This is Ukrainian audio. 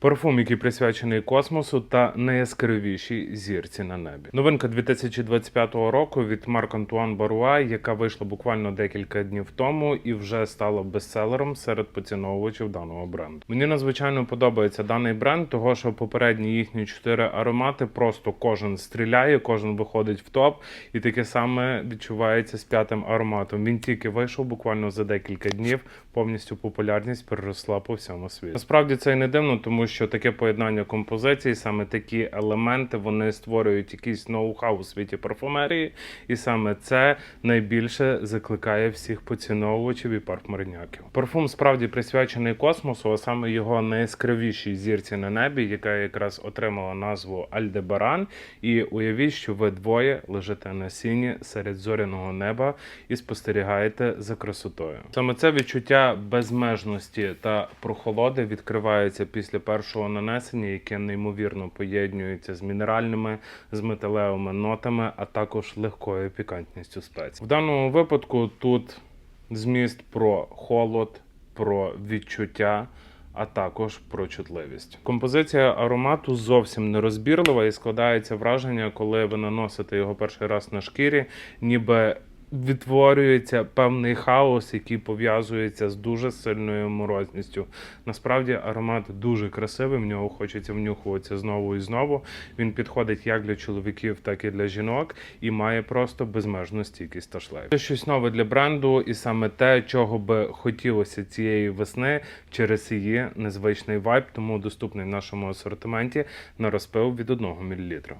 Парфум, який присвячений космосу та найяскравішій зірці на небі. Новинка 2025 року від Марк Антуан Баруа, яка вийшла буквально декілька днів тому і вже стала бестселером серед поціновувачів даного бренду. Мені надзвичайно подобається даний бренд, того що попередні їхні чотири аромати просто кожен стріляє, кожен виходить в топ, і таке саме відчувається з п'ятим ароматом. Він тільки вийшов буквально за декілька днів. Повністю популярність переросла по всьому світу. Насправді це і не дивно, тому що таке поєднання композицій, саме такі елементи, вони створюють якийсь ноу-хау у світі парфумерії, і саме це найбільше закликає всіх поціновувачів і парфмерняків. Парфум справді присвячений космосу, а саме його найяскравішій зірці на небі, яка якраз отримала назву Альдебаран. І уявіть, що ви двоє лежите на сіні серед зоряного неба і спостерігаєте за красотою. Саме це відчуття безмежності та прохолоди відкривається після першого нанесення, яке неймовірно поєднується з мінеральними, з металевими нотами, а також легкою пікантністю спецій. В даному випадку тут зміст про холод, про відчуття. А також про чутливість. Композиція аромату зовсім не розбірлива і складається враження, коли ви наносите його перший раз на шкірі, ніби відтворюється певний хаос, який пов'язується з дуже сильною морозністю. Насправді аромат дуже красивий, в нього хочеться внюхуватися знову і знову. Він підходить як для чоловіків, так і для жінок, і має просто безмежну стійкість та шлейф. Це щось нове для бренду, і саме те, чого би хотілося цієї весни через її незвичний вайб, тому доступний в нашому асортименті на розпил від 1 мл.